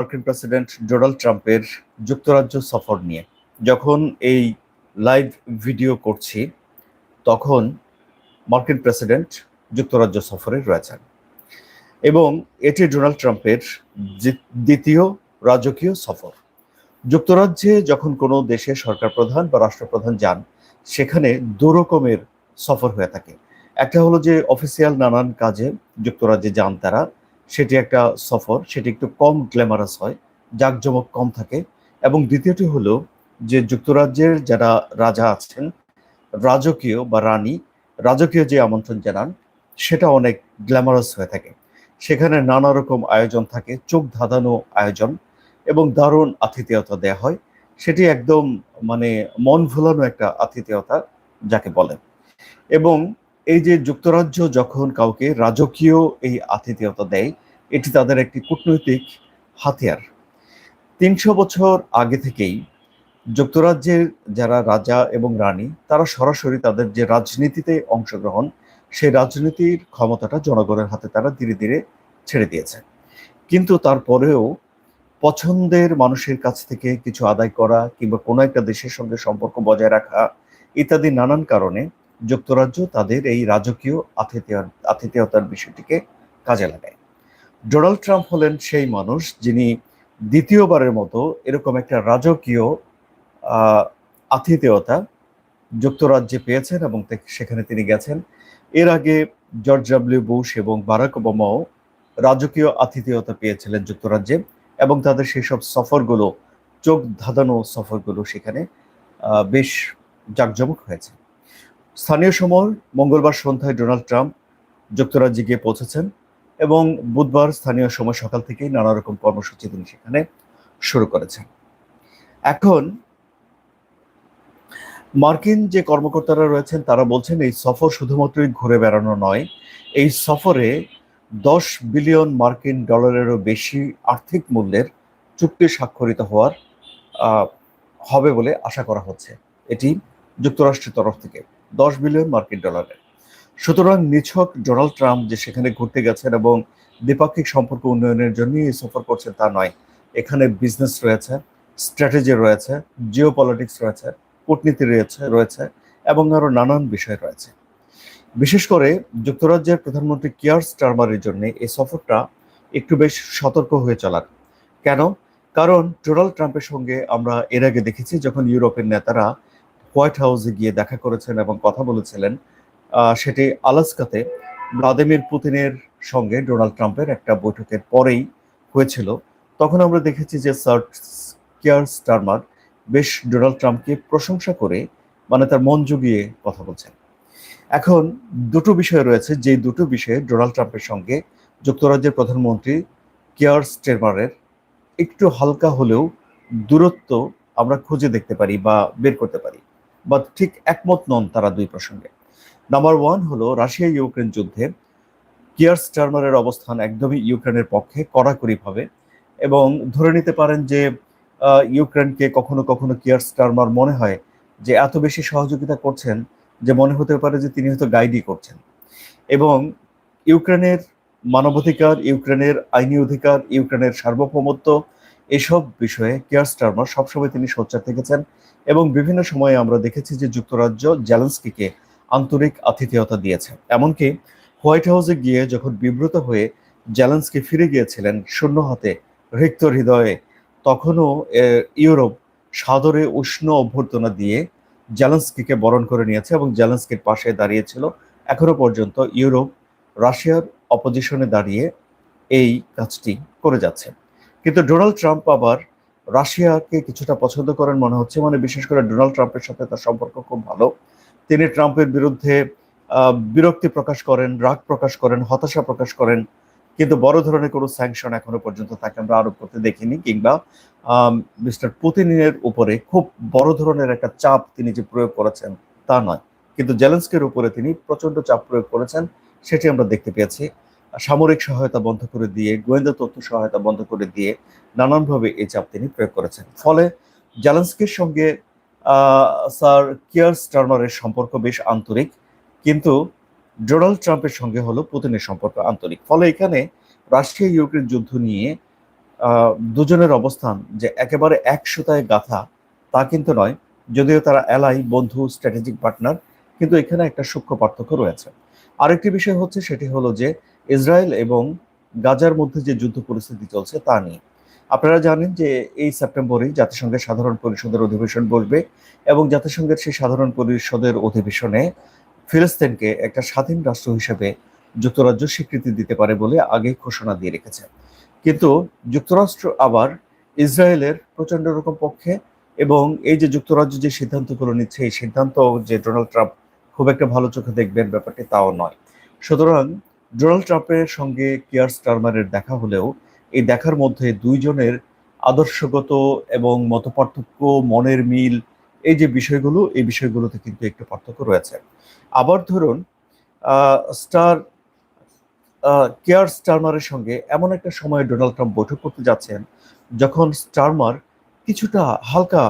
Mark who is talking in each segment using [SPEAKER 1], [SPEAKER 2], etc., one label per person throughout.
[SPEAKER 1] মার্কিন president Donald ট্রাম্পের যুক্তরাজ্য সফর নিয়ে। যখন এই লাইভ ভিডিও করছি, তখন মার্কিন প্রেসিডেন্ট যুক্তরাজ্য সফরে রয়েছেন। এবং এটি ডোনাল্ড ট্রাম্পের দ্বিতীয় রাজকীয় সফর। যুক্তরাজ্যে যখন কোনো দেশে সরকার প্রধান বা রাষ্ট্রপ্রধান যান, সেখানে দু রকমের সফর হয়ে থাকে। একটা হলো যে অফিসিয়াল নানান কাজে যুক্তরাজ্যে যান তারা সেটি একটা সফর, সেটি একটু কম গ্ল্যামারাস হয়, জাঁকজমক কম থাকে এবং দ্বিতীয়টি হলো যে যুক্তরাজ্যের যারা রাজা আছেন, রাজকীয় বা রানী, রাজকীয় যে আমন্ত্রণ জানান, সেটা অনেক গ্ল্যামারাস হয়ে থাকে। সেখানে নানা রকম আয়োজন থাকে, চোখ ধাঁধানো আয়োজন এবং দারুণ আতিথেয়তা দেয়া হয়। সেটি একদম মানে মন ভোলানো একটা আতিথেয়তা, যাকে বলে। এবং এই যে যুক্তরাজ্য যখন কাউকে রাজকীয় এই আতিথেয়তা দেয়, এটি তাদের একটি কূটনৈতিক হাতিয়ার। তিনশো বছর আগে থেকেই যুক্তরাজ্যের যারা রাজা এবং রানী, তারা সরাসরি তাদের যে রাজনীতিতে অংশগ্রহণ, সেই রাজনীতির ক্ষমতাটা জনগণের হাতে তারা ধীরে ধীরে ছেড়ে দিয়েছে। কিন্তু তারপরেও পছন্দের মানুষের কাছ থেকে কিছু আদায় করা কিংবা কোনো একটা দেশের সঙ্গে সম্পর্ক বজায় রাখা ইত্যাদি নানান কারণে যুক্তরাজ্য তাদের এই রাজকীয় আতিথেয়, আতিথেয়তার বিষয়টিকে কাজে লাগায়। ডোনাল্ড ট্রাম্প হলেন সেই মানুষ যিনি দ্বিতীয়বারের মতো এরকম একটা রাজকীয় আতিথেয়তা যুক্তরাজ্যে পেয়েছেন এবং সেখানে তিনি গেছেন। এর আগে জর্জ ডাব্লিউ বুশ এবং বারাক ওবামাও রাজকীয় আতিথেয়তা পেয়েছিলেন যুক্তরাজ্যে এবং তাদের সেই সব সফরগুলো, চোখ ধাঁধানো সফরগুলো সেখানে বেশ জাঁকজমক হয়েছে। স্থানীয় সময় মঙ্গলবার সন্ধ্যায় ডোনাল্ড ট্রাম্প যুক্তরাজ্যে গিয়ে পৌঁছেছেন এবং বুধবার স্থানীয় সময় সকাল থেকেই নানা রকম কর্মসূচি তিনি সেখানে শুরু করেছেন। এখন মার্কিন যে কর্মকর্তারা রয়েছেন, তারা বলছেন এই সফর শুধুমাত্রই ঘুরে বেড়ানো নয়, এই সফরে দশ বিলিয়ন মার্কিন ডলারেরও বেশি আর্থিক মূল্যের চুক্তি স্বাক্ষরিত হওয়ার হবে বলে আশা করা হচ্ছে। এটি যুক্তরাষ্ট্রের তরফ থেকে। দশ বিলিয়ন মার্কিন ডলারে সুতরাং নিছক ডোনাল্ড ট্রাম্প যে সেখানে ঘুরতে গেছেন এবং দ্বিপাক্ষিক সম্পর্ক উন্নয়নের জন্য এই সফর করছেন তা নয়। এখানে বিজনেস রয়েছে স্ট্র্যাটেজি রয়েছে জিও পলিটিক্স রয়েছে, কূটনীতি রয়েছে রয়েছে এবং আরও নানান বিষয় রয়েছে। বিশেষ করে যুক্তরাজ্যের প্রধানমন্ত্রী কিয়ার স্টারমারের জন্য এই সফরটা একটু বেশ সতর্ক হয়ে চলার। কেন? কারণ ডোনাল্ড ট্রাম্পের সঙ্গে আমরা এর আগে দেখেছি যখন ইউরোপের নেতারা হোয়াইট হাউসে গিয়ে দেখা করেছেন এবং কথা বলেছিলেন সেটি আলাস্কাতে ভ্লাদিমির পুতিনের সঙ্গে ডোনাল্ড ট্রাম্পের একটা বৈঠকের পরেই হয়েছিল। তখন আমরা দেখেছি যে স্যার কিয়ার স্টারমার বেশ ডোনাল্ড ট্রাম্পকে প্রশংসা করে মানে তার মন জুগিয়ে কথা বলছেন। এখন দুটো বিষয় রয়েছে যে দুটো বিষয়ে ডোনাল্ড ট্রাম্পের সঙ্গে যুক্তরাজ্যের প্রধানমন্ত্রী কেয়ার স্টেরমারের একটু হালকা হলেও দূরত্ব আমরা খুঁজে দেখতে পারি বা বের করতে পারি। বা ঠিক একমত নন তারা দুই প্রসঙ্গে। নাম্বার ওয়ান হলো রাশিয়া ইউক্রেন যুদ্ধে কিয়ার স্টারমারের অবস্থান একদমই ইউক্রেনের পক্ষে কড়াকড়িভাবে এবং ধরে নিতে পারেন যে ইউক্রেনকে কখনো কখনো কিয়ার স্টারমার মনে হয় যে এত বেশি সহযোগিতা করছেন যে মনে হতে পারে যে তিনি হয়তো গাইডই করছেন। এবং ইউক্রেনের মানবাধিকার, ইউক্রেনের আইনি অধিকার, ইউক্রেনের সার্বভৌমত্ব এসব বিষয়ে কেয়ার স্টারমার সবসময় তিনি সোচ্চার থেকেছেন এবং বিভিন্ন সময়ে আমরা দেখেছি যে যুক্তরাজ্য জেলেন্সকিকে আন্তরিক আতিথেয়তা দিয়েছে। এমনকি হোয়াইট হাউসে গিয়ে যখন বিব্রত হয়ে জেলেন্সকি ফিরে গিয়েছিলেন শূন্য হাতে রিক্ত হৃদয়ে, তখনও ইউরোপ সাদরে উষ্ণ অভ্যর্থনা দিয়ে জেলেন্সকিকে বরণ করে নিয়েছে এবং জেলেন্সকির পাশে দাঁড়িয়েছিল এখনও পর্যন্ত ইউরোপ, রাশিয়ার অপোজিশনে দাঁড়িয়ে এই কাজটি করে যাচ্ছে। কিন্তু ডোনাল্ড ট্রাম্প আবার রাশিয়াকে কিছুটা পছন্দ করেন মনে হচ্ছে মানে বিশেষ করে ডোনাল্ড ট্রাম্পের সাথে তার সম্পর্ক খুব ভালো। তিনি ট্রাম্পের বিরুদ্ধে বিরক্তি প্রকাশ করেন, রাগ প্রকাশ করেন, হতাশা প্রকাশ করেন, কিন্তু বড় ধরনের কোনো স্যাংশন এখনও পর্যন্ত তাকে আমরা আরোপ করতে দেখিনি, কিংবা মিস্টার পুতিনের উপরে খুব বড় ধরনের একটা চাপ তিনি যে প্রয়োগ করেছেন তা নয়। কিন্তু জেলেন্সকের উপরে তিনি প্রচণ্ড চাপ প্রয়োগ করেছেন, সেটি আমরা দেখতে পেয়েছি। সামরিক সহায়তা বন্ধ করে দিয়ে, গোয়েন্দা তথ্য সহায়তা বন্ধ করে দিয়ে নানানভাবে এই চাপ তিনি প্রয়োগ করেছেন। ফলে জেলেন্সকির সঙ্গে স্যার কিয়ার স্টারমারের সম্পর্ক বেশ আন্তরিক, কিন্তু ডোনাল্ড ট্রাম্পের সঙ্গে হলো পুতিনের সম্পর্ক আন্তরিক। ফলে এখানে রাশিয়া ইউক্রেন যুদ্ধ নিয়ে দুজনের অবস্থান যে একেবারে এক গাথা, তা কিন্তু নয়। যদিও তারা এলাই বন্ধু স্ট্র্যাটেজিক পার্টনার কিন্তু এখানে একটা সূক্ষ্ম পার্থক্য রয়েছে। আরেকটি বিষয় হচ্ছে সেটি হলো যে ইসরায়েল এবং গাজার মধ্যে যে যুদ্ধ পরিস্থিতি চলছে তা নিয়ে। আপনারা জানেন যে এই সেপ্টেম্বরেই জাতিসংঘের সাধারণ পরিষদের অধিবেশন বসবে এবং জাতিসংঘের সেই সাধারণ পরিষদের অধিবেশনে ফিলিস্তিনকে একটা স্বাধীন রাষ্ট্র হিসেবে যুক্তরাজ্য স্বীকৃতি দিতে পারে বলে আগেই ঘোষণা দিয়ে রেখেছে। কিন্তু যুক্তরাষ্ট্র আবার ইসরায়েলের প্রচণ্ড রকম পক্ষে এবং এই যে যুক্তরাজ্য যে সিদ্ধান্তগুলো নিচ্ছে, এই সিদ্ধান্ত যে ডোনাল্ড ট্রাম্প খুব একটা ভালো চোখে দেখবেন ব্যাপারটি তাও নয়। সুতরাং ডোনাল্ড ট্রাম্পের সঙ্গে কিয়ার স্টারমারের দেখা হলেও এই দেখার মধ্যে দুইজনের আদর্শগত এবং মতপার্থক্য, মনের মিল, এই যে বিষয়গুলো, এই বিষয়গুলোতে কিন্তু একটু পার্থক্য রয়েছে। আবার ধরুন স্টার কেয়ার স্টারমারের সঙ্গে এমন একটা সময়ে ডোনাল্ড ট্রাম্প বৈঠক করতে যাচ্ছেন যখন স্টারমার কিছুটা হালকা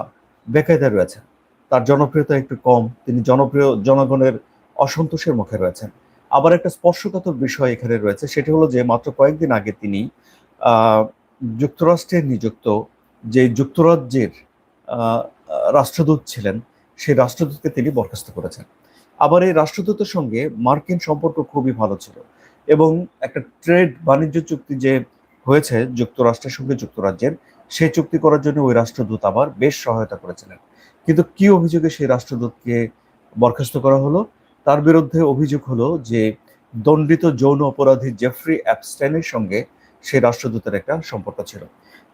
[SPEAKER 1] বেকায়দা রয়েছেন। তার জনপ্রিয়তা একটু কম, তিনি জনপ্রিয় জনগণের অসন্তোষের মুখে রয়েছেন। আবার একটা স্পর্শকাতর বিষয় এখানে রয়েছে, সেটি হলো যে মাত্র কয়েকদিন আগে তিনি যুক্তরাষ্ট্রের নিযুক্ত যে যুক্তরাজ্যের রাষ্ট্রদূত ছিলেন, সেই রাষ্ট্রদূতকে তিনি বরখাস্ত করেছেন। আবার এই রাষ্ট্রদূতের সঙ্গে মার্কিন সম্পর্ক খুবই ভালো ছিল এবং একটা ট্রেড বাণিজ্য চুক্তি যে হয়েছে যুক্তরাষ্ট্রের সঙ্গে যুক্তরাজ্যের, সেই চুক্তি করার জন্য ওই রাষ্ট্রদূত আবার বেশ সহায়তা করেছিলেন। কিন্তু কি অভিযোগে সেই রাষ্ট্রদূতকে বরখাস্ত করা হলো? তার বিরুদ্ধে অভিযোগ হলো যে দণ্ডিত যৌন অপরাধী জেফ্রি অ্যাপস্টাইনের সঙ্গে সে রাষ্ট্রদূতের একটা সম্পর্ক ছিল।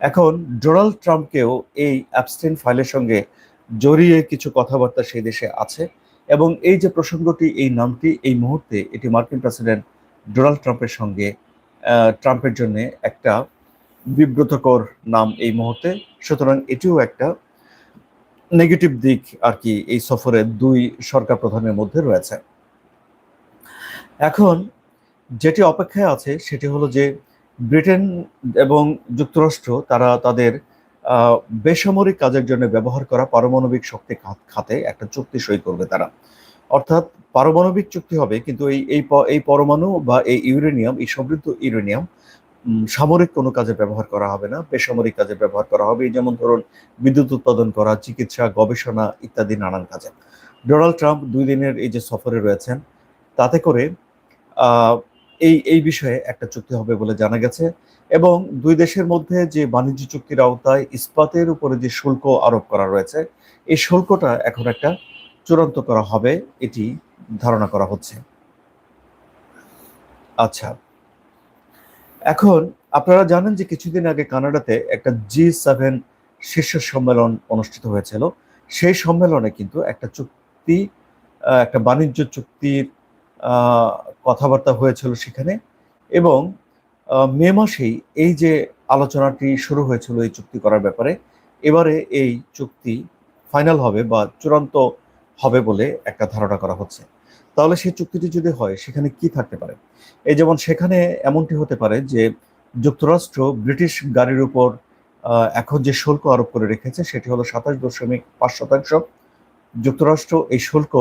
[SPEAKER 1] এখন ডোনাল্ড ট্রাম্পকেও এই অ্যাপস্টেন ফাইলের সঙ্গে জড়িয়ে কিছু কথাবার্তা সেই দেশে আছে এবং এই যে প্রসঙ্গটি, এই নামটি, এই মুহূর্তে এটি মার্কিন প্রেসিডেন্ট ডোনাল্ড ট্রাম্পের সঙ্গে ট্রাম্পের জন্য একটা বিব্রতকর নাম এই মুহূর্তে। সুতরাং এটিও একটা নেগেটিভ দিক আর কি এই সফরের দুই সরকার প্রধানের মধ্যে রয়েছে। এখন যেটি অপেক্ষায় আছে সেটি হলো যে ব্রিটেন এবং যুক্তরাষ্ট্র তারা তাদের বেসামরিক কাজের জন্য ব্যবহার করা পারমাণবিক শক্তি খাত- একটা চুক্তি সই করবে তারা। অর্থাৎ পারমাণবিক চুক্তি হবে, কিন্তু এই এই পরমাণু বা এই ইউরেনিয়াম, এই সমৃদ্ধ ইউরেনিয়াম সামরিক কোনো কাজে ব্যবহার করা হবে না, বেসামরিক কাজে ব্যবহার করা হবে। যেমন ধরুন বিদ্যুৎ উৎপাদন করা, চিকিৎসা, গবেষণা ইত্যাদি নানান কাজে। ডোনাল্ড ট্রাম্প দুই দিনের এই যে সফরে রয়েছেন, তাতে করে এই এই বিষয়ে একটা চুক্তি হবে বলে জানা গেছে এবং দুই দেশের মধ্যে যে বাণিজ্য চুক্তির আওতায় ইস্পাতের উপরে যে শুল্ক আরোপ করা রয়েছে, এই শুল্কটা এখন একটা চূড়ান্ত করা হবে, এটি ধারণা করা হচ্ছে। আচ্ছা এখন আপনারা জানেন যে কিছুদিন আগে কানাডাতে একটা জি সেভেন শীর্ষ সম্মেলন অনুষ্ঠিত হয়েছিল। সেই সম্মেলনে কিন্তু একটা চুক্তি একটা বাণিজ্য চুক্তির কথাবার্তা হয়েছিল সেখানে এবং মে মাসেই এই যে আলোচনাটি শুরু হয়েছিল এই চুক্তি করার ব্যাপারে, এবারে এই চুক্তি ফাইনাল হবে বা চূড়ান্ত হবে বলে একটা ধারণা করা হচ্ছে। তাহলে সেই চুক্তিটি যদি হয়, সেখানে কি থাকতে পারে? এই যেমন সেখানে এমনটি হতে পারে যে, যুক্তরাষ্ট্র ব্রিটিশ গাড়ির উপর এখন যে শুল্ক আরোপ করে রেখেছে, সেটি হলো সাতাশ দশমিক পাঁচ শতাংশ। যুক্তরাষ্ট্র এই শুল্ক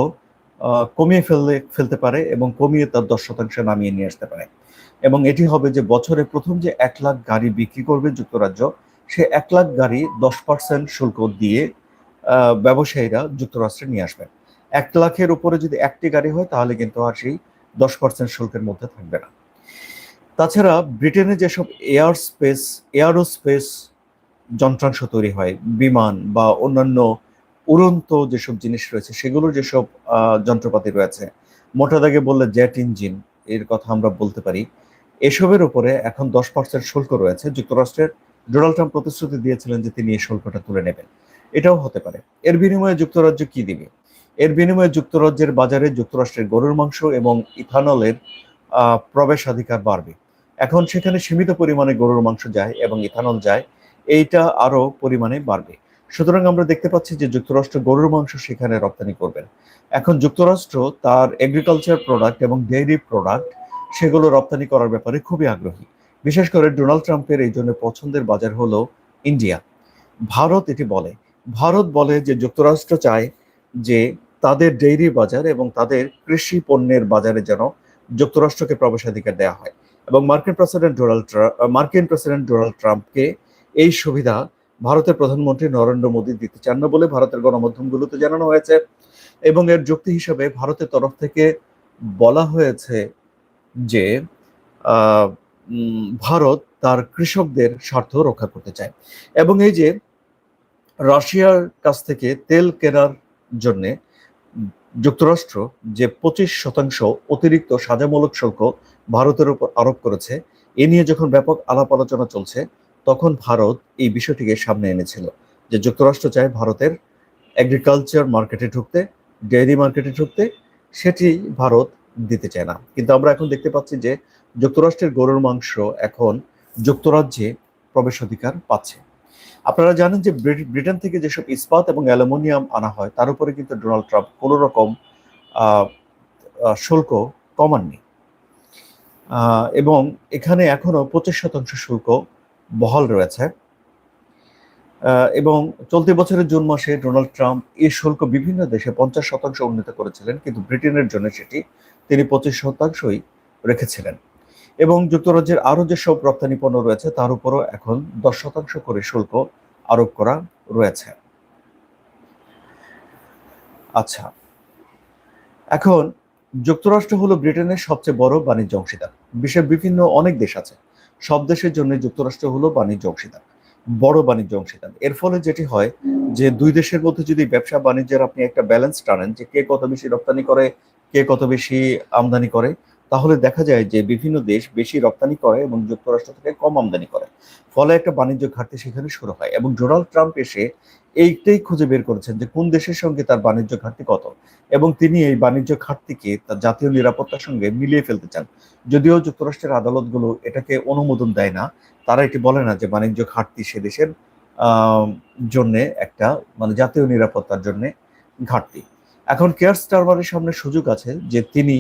[SPEAKER 1] কমিয়ে ফেললে, ফেলতে পারে এবং কমিয়ে তার দশ শতাংশ নামিয়ে নিয়ে আসতে পারে। এবং এটি হবে যে, বছরে প্রথম যে এক লাখ গাড়ি বিক্রি করবে যুক্তরাজ্য, সে এক লাখ গাড়ি দশ পার্সেন্ট শুল্ক দিয়ে ব্যবসায়ীরা যুক্তরাষ্ট্রে নিয়ে আসবেন এক লাখের উপরে যদি একটি গাড়ি হয়, তাহলে কিন্তু আর সেই দশ পার্সেন্ট শুল্কের মধ্যে থাকবে না। তাছাড়া ব্রিটেনে যেসব এয়ার স্পেস এয়ারোস্পেস যন্ত্রাংশ তৈরি হয়, বিমান বা অন্যান্য উড়ন্ত যেসব জিনিস রয়েছে সেগুলোর যেসব যন্ত্রপাতি রয়েছে, মোটা দাগে বললে জেট ইঞ্জিন এর কথা আমরা বলতে পারি, এসবের উপরে এখন দশ পার্সেন্ট শুল্ক রয়েছে। যুক্তরাষ্ট্রের ডোনাল্ড ট্রাম্প প্রতিশ্রুতি দিয়েছিলেন যে তিনি এই শুল্কটা তুলে নেবেন। এটাও হতে পারে। এর বিনিময়ে যুক্তরাজ্য কি দিবে? এর বিনিময়ে যুক্তরাজ্যের বাজারে যুক্তরাষ্ট্রের গরুর মাংস এবং ইথানলের প্রবেশাধিকার বাড়বে। এখন সেখানে সীমিত পরিমাণে গরুর মাংস যায় এবং ইথানল যায়, এইটা আরও পরিমাণে বাড়বে। সুতরাং আমরা দেখতে পাচ্ছি যে যুক্তরাষ্ট্র গরুর মাংস সেখানে রপ্তানি করবেন এখন যুক্তরাষ্ট্র তার এগ্রিকালচার প্রোডাক্ট এবং ডেইরি প্রোডাক্ট সেগুলো রপ্তানি করার ব্যাপারে খুবই আগ্রহী। বিশেষ করে ডোনাল্ড ট্রাম্পের এই জন্য পছন্দের বাজার হলো ইন্ডিয়া। ভারত এটি বলে। ভারত বলে যে যুক্তরাষ্ট্র চায় যে তাদের ডেইরি বাজার এবং তাদের কৃষি পণ্যের বাজারে যেন যুক্তরাষ্ট্রকে প্রবেশাধিকার দেওয়া হয় এবং মার্কিন প্রেসিডেন্ট ডোনাল্ড মার্কিন প্রেসিডেন্ট ডোনাল্ড ট্রাম্পকে এই সুবিধা ভারতের প্রধানমন্ত্রী নরেন্দ্র মোদী দিতে চান না বলে ভারতের গণমাধ্যমগুলোতে জানানো হয়েছে এবং এর যুক্তি হিসাবে ভারতের তরফ থেকে বলা হয়েছে যে ভারত তার কৃষকদের স্বার্থ রক্ষা করতে চায় এবং এই যে রাশিয়ার কাছ থেকে তেল কেনার জন্যে যুক্তরাষ্ট্র যে পঁচিশ শতাংশ অতিরিক্ত সাজামূলক শুল্ক ভারতের উপর আরোপ করেছে, এ নিয়ে যখন ব্যাপক আলাপ আলোচনা চলছে, তখন ভারত এই বিষয়টিকে সামনে এনেছিল যে যুক্তরাষ্ট্র চায় ভারতের এগ্রিকালচার মার্কেটে ঢুকতে ডেয়ারি মার্কেটে ঢুকতে, সেটি ভারত দিতে চায় না। কিন্তু আমরা এখন দেখতে পাচ্ছি যে যুক্তরাষ্ট্রের গরুর মাংস এখন যুক্তরাজ্যে প্রবেশ অধিকার পাচ্ছে। আপনারা জানেন যে ব্রিটেন থেকে যেসব ইস্পাত এবং অ্যালুমিনিয়াম আনা হয়, তার উপরে কিন্তু ডোনাল্ড ট্রাম্প কোনো রকম শুল্ক কমাননি। এবং এখানে এখনও পঁচিশ শতাংশ শুল্ক বহাল রয়েছে। এবং চলতি বছরের জুন মাসে ডোনাল্ড ট্রাম্প এই শুল্ক বিভিন্ন দেশে পঞ্চাশ শতাংশ উন্নীত করেছিলেন, কিন্তু ব্রিটেনের জন্য সেটি তিনি পঁচিশ শতাংশই রেখেছিলেন। এবং যুক্তরাজ্যের আরও যেসব রপ্তানি পণ্য রয়েছে, তার উপরও এখন দশ শতাংশ করে শুল্ক আরোপ করা রয়েছে। আচ্ছা এখন যুক্তরাষ্ট্র হলো ব্রিটেনের সবচেয়ে বড় বাণিজ্য অংশীদার। বিশ্বের বিভিন্ন অনেক দেশ আছে, সব দেশের জন্য যুক্তরাষ্ট্র হলো বাণিজ্য অংশীদার, বড় বাণিজ্য অংশীদার। এর ফলে যেটি হয় যে দুই দেশের মধ্যে যদি ব্যবসা বাণিজ্যের আপনি একটা ব্যালেন্স টানেন যে কে কত বেশি রপ্তানি করে, কে কত বেশি আমদানি করে তাহলে দেখা যায় যে বিভিন্ন দেশ বেশি রপ্তানি করে এবং যুক্তরাষ্ট্র থেকে কম আমদানি করে। ফলে একটা বাণিজ্য ঘাটতি সেখানে শুরু হয় এবং ডোনাল্ড ট্রাম্প এসে এইটাই খুঁজে বের করেছেন যে কোন দেশের সঙ্গে তার বাণিজ্য ঘাটতি কত। এবং তিনি এই বাণিজ্য ঘাটতিকে তার জাতীয় নিরাপত্তার সঙ্গে মিলিয়ে ফেলতে চান। যদিও যুক্তরাষ্ট্রের আদালতগুলো এটাকে অনুমোদন দেয় না, তারা এটি বলে না যে বাণিজ্য ঘাটতি সে দেশের জন্যে একটা মানে জাতীয় নিরাপত্তার জন্যে ঘাটতি। এখন কেয়ার স্টারমারের সামনে সুযোগ আছে যে তিনি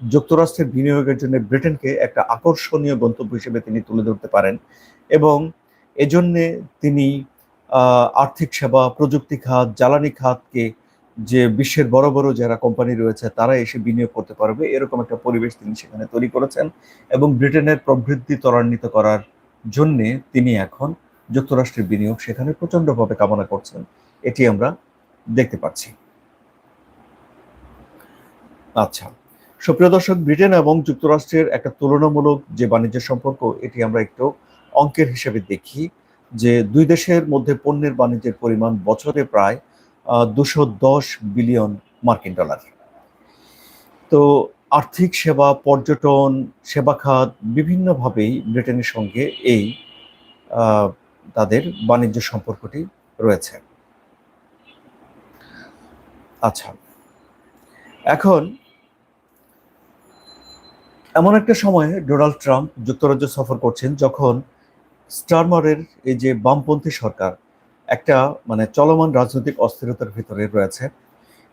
[SPEAKER 1] যুক্তরাষ্ট্রের বিনিয়োগের জন্য ব্রিটেনকে একটা আকর্ষণীয় গন্তব্য হিসেবে তিনি তুলে ধরতে পারেন এবং এজন্যে তিনি আর্থিক সেবা, প্রযুক্তি খাত, জ্বালানি খাতকে যে বিশ্বের বড় বড় যারা কোম্পানি রয়েছে তারা এসে বিনিয়োগ করতে পারবে। এরকম একটা পরিবেশ তিনি সেখানে তৈরি করেছেন এবং ব্রিটেনের প্রবৃদ্ধি ত্বরান্বিত করার জন্যে তিনি এখন যুক্তরাষ্ট্রের বিনিয়োগ সেখানে প্রচণ্ডভাবে কামনা করছেন। এটি আমরা দেখতে পাচ্ছি। আচ্ছা। সুপ্রিয় দর্শক, ব্রিটেন এবং যুক্তরাষ্ট্রের একটা তুলনামূলক যে বাণিজ্য সম্পর্ক, এটি আমরা একটু অঙ্কের হিসেবে দেখি যে দুই দেশের মধ্যে পণ্যের বাণিজ্যের পরিমাণ বছরে প্রায় দুশো দশ বিলিয়ন মার্কিন ডলার। তো আর্থিক সেবা, পর্যটন, সেবা খাত বিভিন্নভাবেই ব্রিটেনের সঙ্গে এই তাদের বাণিজ্য সম্পর্কটি রয়েছে। আচ্ছা এখন এমন একটা সময়ে ডোনাল্ড ট্রাম্প যুক্তরাজ্য সফর করছেন যখন স্টারমারের এই যে বামপন্থী সরকার একটা মানে চলমান রাজনৈতিক অস্থিরতার ভিতরে রয়েছে।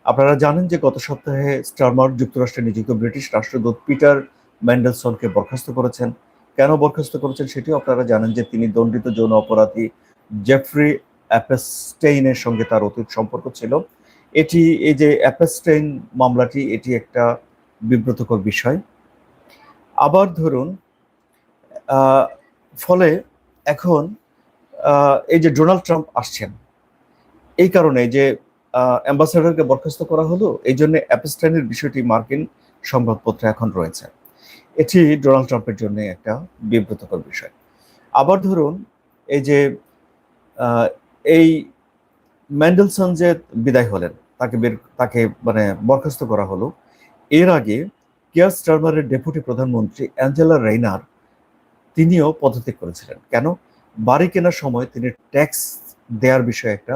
[SPEAKER 1] আপনারা জানেন যে গত সপ্তাহে স্টারমার যুক্তরাষ্ট্রে নিযুক্ত ব্রিটিশ রাষ্ট্রদূত পিটার ম্যান্ডেলসনকে বরখাস্ত করেছেন। কেন বরখাস্ত করেছেন সেটিও আপনারা জানেন যে তিনি দণ্ডিত যৌন অপরাধী জেফ্রি অ্যাপেস্টেইনের সঙ্গে তার অতীত সম্পর্ক ছিল। এটি, এই যে অ্যাপেস্টেইন মামলাটি, এটি একটা বিব্রতকর বিষয়। আবার ধরুন ফলে এখন এই যে ডোনাল্ড ট্রাম্প আসছেন, এই কারণে যে অ্যাম্বাসাডারকে বরখাস্ত করা হলো, এই জন্য অ্যাপেস্টাইনের বিষয়টি মার্কিন সংবাদপত্রে এখন রয়েছে। এটি ডোনাল্ড ট্রাম্পের জন্য একটা বিব্রতকর বিষয়। আবার ধরুন, এই যে এই ম্যান্ডেলসন যে বিদায় হলেন, তাকে বের, তাকে মানে বরখাস্ত করা হলো। এর আগে কেয়ার স্টারমারের ডেপুটি প্রধানমন্ত্রী অ্যাঞ্জেলা রেইনার তিনিও পদত্যাগ করেছিলেন। কেন? বাড়ি কেনার সময় তিনি ট্যাক্স দেওয়ার বিষয়ে একটা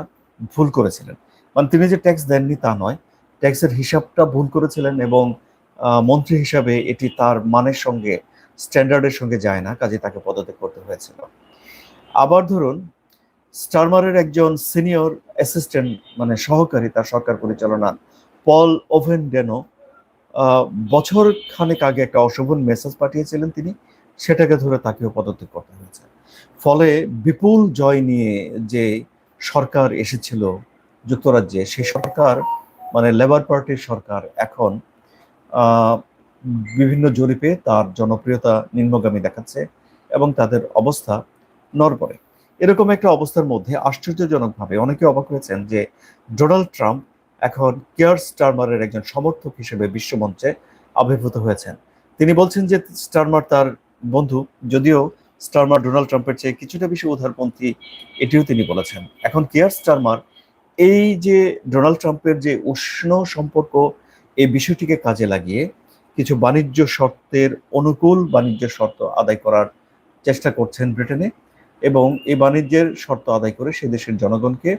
[SPEAKER 1] ভুল করেছিলেন। মানে তিনি যে ট্যাক্স দেননি তা নয়, ট্যাক্সের হিসাবটা ভুল করেছিলেন এবং মন্ত্রী হিসাবে এটি তার মানের সঙ্গে, স্ট্যান্ডার্ডের সঙ্গে যায় না, কাজে তাকে পদত্যাগ করতে হয়েছিল। আবার ধরুন, স্টারমারের একজন সিনিয়র অ্যাসিস্ট্যান্ট মানে সহকারী তার সরকার পরিচালনা, পল ওভেন ডেনো বছর খানেক আগে একটা অশোভন মেসেজ পাঠিয়েছিলেন তিনি, সেটাকে ধরে তাকেও পদত্যাগ করতে হয়েছে। ফলে বিপুল জয় নিয়ে যে সরকার এসেছিল যুক্তরাজ্যে, সেই সরকার মানে লেবার পার্টির সরকার এখন বিভিন্ন জরিপে তার জনপ্রিয়তা নিম্নগামী দেখাচ্ছে এবং তাদের অবস্থা নড়বড়ে। এরকম একটা অবস্থার মধ্যে আশ্চর্যজনকভাবে অনেকে অবাক হয়েছেন যে ডোনাল্ড ট্রাম্প এখন কেয়ার স্টারমারের একজন সমর্থক হিসেবে বিশ্বমঞ্চে আবির্ভূত হয়েছেন। তিনি বলছেন যে স্টারমার তার বন্ধু, যদিও স্টারমার ডোনাল্ড ট্রাম্পের চেয়ে কিছুটা বেশি উদারপন্থী, এটিও তিনি বলেছেন। এখন কেয়ার স্টারমার, এই যে ডোনাল্ড ট্রাম্পের যে উষ্ণ সম্পর্ক, এই বিষয়টিকে কাজে লাগিয়ে কিছু বাণিজ্য শর্তের অনুকূল বাণিজ্য শর্ত আদায় করার চেষ্টা করছেন ব্রিটেনে এবং এই বাণিজ্যের শর্ত আদায় করে সে দেশের জনগণকে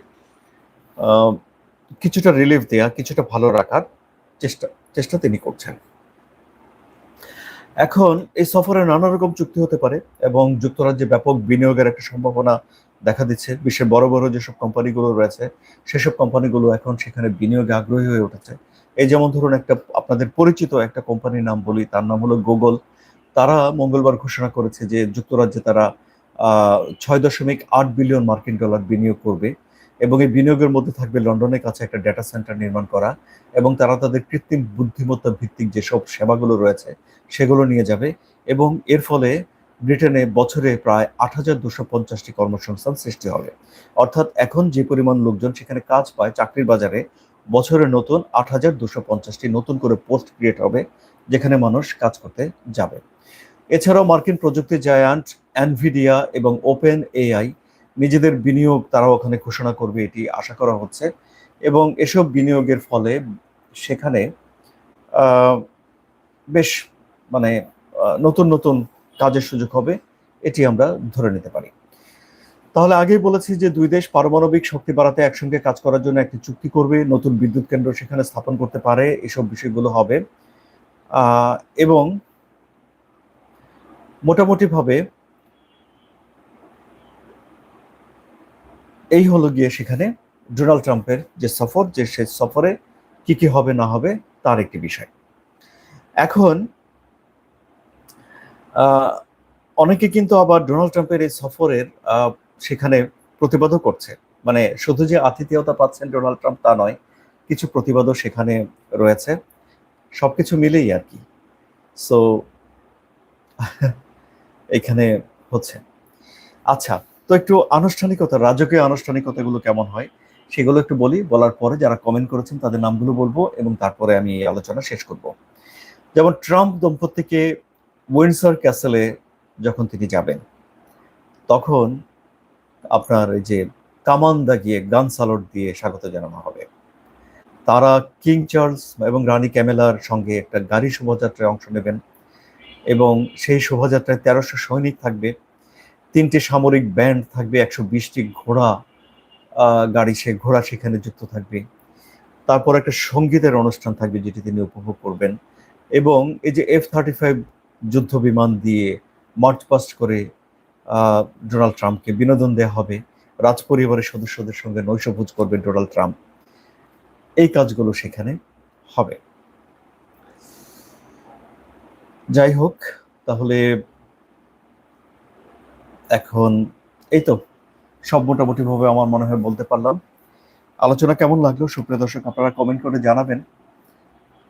[SPEAKER 1] কিছুটা রিলিফ দেয়া, কিছুটা ভালো রাখার চেষ্টা চেষ্টা তিনি করছেন। এখন এই সফরে নানা রকম চুক্তি হতে পারে এবং যুক্তরাজ্যে ব্যাপক বিনিয়োগের একটা সম্ভাবনা দেখা দিচ্ছে। বিশ্বের বড় বড় যেসব কোম্পানিগুলো রয়েছে, সেসব কোম্পানিগুলো এখন সেখানে বিনিয়োগে আগ্রহী হয়ে উঠেছে। এই যেমন ধরুন একটা আপনাদের পরিচিত একটা কোম্পানির নাম বলি, তার নাম হলো গুগল। তারা মঙ্গলবার ঘোষণা করেছে যে যুক্তরাজ্যে তারা ছয় দশমিক আট বিলিয়ন মার্কিন ডলার বিনিয়োগ করবে। এবং এই বিনিয়োগের মধ্যে থাকবে লন্ডনের কাছে একটা ডেটা সেন্টার নির্মাণ করা এবং তারা তাদের কৃত্রিম বুদ্ধিমত্তা ভিত্তিক যেসব সেবাগুলো রয়েছে সেগুলো নিয়ে যাবে এবং এর ফলে ব্রিটেনে বছরে প্রায় আট হাজার দুশো পঞ্চাশটি কর্মসংস্থান সৃষ্টি হবে। অর্থাৎ এখন যে পরিমাণ লোকজন সেখানে কাজ পায় চাকরির বাজারে, বছরে নতুন আট হাজার দুশো পঞ্চাশটি নতুন করে পোস্ট ক্রিয়েট হবে যেখানে মানুষ কাজ করতে যাবে। এছাড়াও মার্কিন প্রযুক্তি জায়ান্ট অ্যানভিডিয়া এবং ওপেন এআই নিজেদের বিনিয়োগ তারা ওখানে ঘোষণা করবে, এটি আশা করা হচ্ছে। এবং এসব বিনিয়োগের ফলে সেখানে বেশ মানে নতুন নতুন কাজের সুযোগ হবে, এটি আমরা ধরে নিতে পারি। তাহলে আগেই বলেছি যে দুই দেশ পারমাণবিক শক্তি বাড়াতে একসঙ্গে কাজ করার জন্য একটি চুক্তি করবে, নতুন বিদ্যুৎ কেন্দ্র সেখানে স্থাপন করতে পারে, এসব বিষয়গুলো হবে। এবং মোটামুটিভাবে এই হলো গিয়ে সেখানে ডোনাল্ড ট্রাম্পের যে সফর, যে সে সফরে কি কি হবে, না হবে, তার একটি বিষয়। এখন অনেকে কিন্তু আবার ডোনাল্ড ট্রাম্পের এই সফরের সেখানে প্রতিবাদও করছে। মানে শুধু যে আতিথেয়তা পাচ্ছেন ডোনাল্ড ট্রাম্প তা নয়, কিছু প্রতিবাদও সেখানে রয়েছে। সবকিছু মিলেই আর কি। সো এখানে হচ্ছে। আচ্ছা তো একটু আনুষ্ঠানিকতা, রাজকীয় আনুষ্ঠানিকতাগুলো কেমন হয় সেগুলো একটু বলি। বলার পরে যারা কমেন্ট করেছেন তাদের নামগুলো বলব এবং তারপরে আমি এই আলোচনা শেষ করব। যেমন ট্রাম্প দম্পতিকে উইন্ডসর ক্যাসেলে যখন তিনি যাবেন, তখন আপনার এই যে কামান দাগিয়ে গান সালট দিয়ে স্বাগত জানানো হবে। তারা কিং চার্লস এবং রানী ক্যামেলার সঙ্গে একটা গাড়ি শোভাযাত্রায় অংশ নেবেন এবং সেই শোভাযাত্রায় তেরোশো সৈনিক থাকবে। তিনটে সামরিক ব্যান্ড থাকবে, একশো বিশটি ঘোড়া গাড়ি সে ঘোড়া সেখানে যুক্ত থাকবে। তারপর একটা সঙ্গীতের অনুষ্ঠান থাকবে যেটি তিনি উপভোগ করবেন। এবং এই যে এফ থার্টি ফাইভ যুদ্ধ বিমান দিয়ে মার্চ পাস্ট করে ডোনাল্ড ট্রাম্পকে বিনোদন দেওয়া হবে। রাজ পরিবারের সদস্যদের সঙ্গে নৈশভোজ করবেন ডোনাল্ড ট্রাম্প। এই কাজগুলো সেখানে হবে। যাই হোক, তাহলে এখন এই তো সব মোটামুটি ভাবে আমার মনে হয় বলতে পারলাম। আলোচনা কেমন লাগল? সুপ্রিয় দর্শক, আপনারা কমেন্ট করে জানাবেন।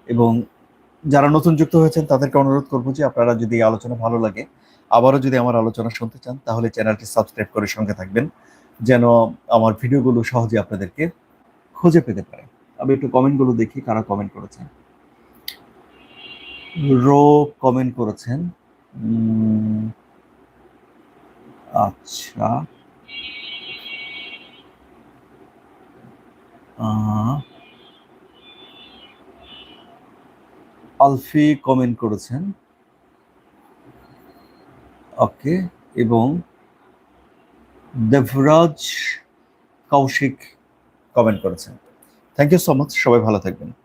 [SPEAKER 1] এবং যারা নতুন যুক্ত হয়েছেন, তাদেরকে অনুরোধ করব যে আপনারা যদি আলোচনা ভালো লাগে, আবারও যদি আমার আলোচনা শুনতে চান, তাহলে চ্যানেলটি সাবস্ক্রাইব করে সঙ্গে থাকবেন, যেন আমার ভিডিওগুলো সহজে আপনাদেরকে খুঁজে পেতে পারে। আমি একটু কমেন্টগুলো দেখি কারা কমেন্ট করেছেন। রো কমেন্ট করেছেন। আচ্ছা। আলফি কমেন্ট করেছেন। ওকে, এবং দেবরাজ কৌশিক কমেন্ট করেছেন। থ্যাংক ইউ সো মাচ সবাই ভালো থাকবেন।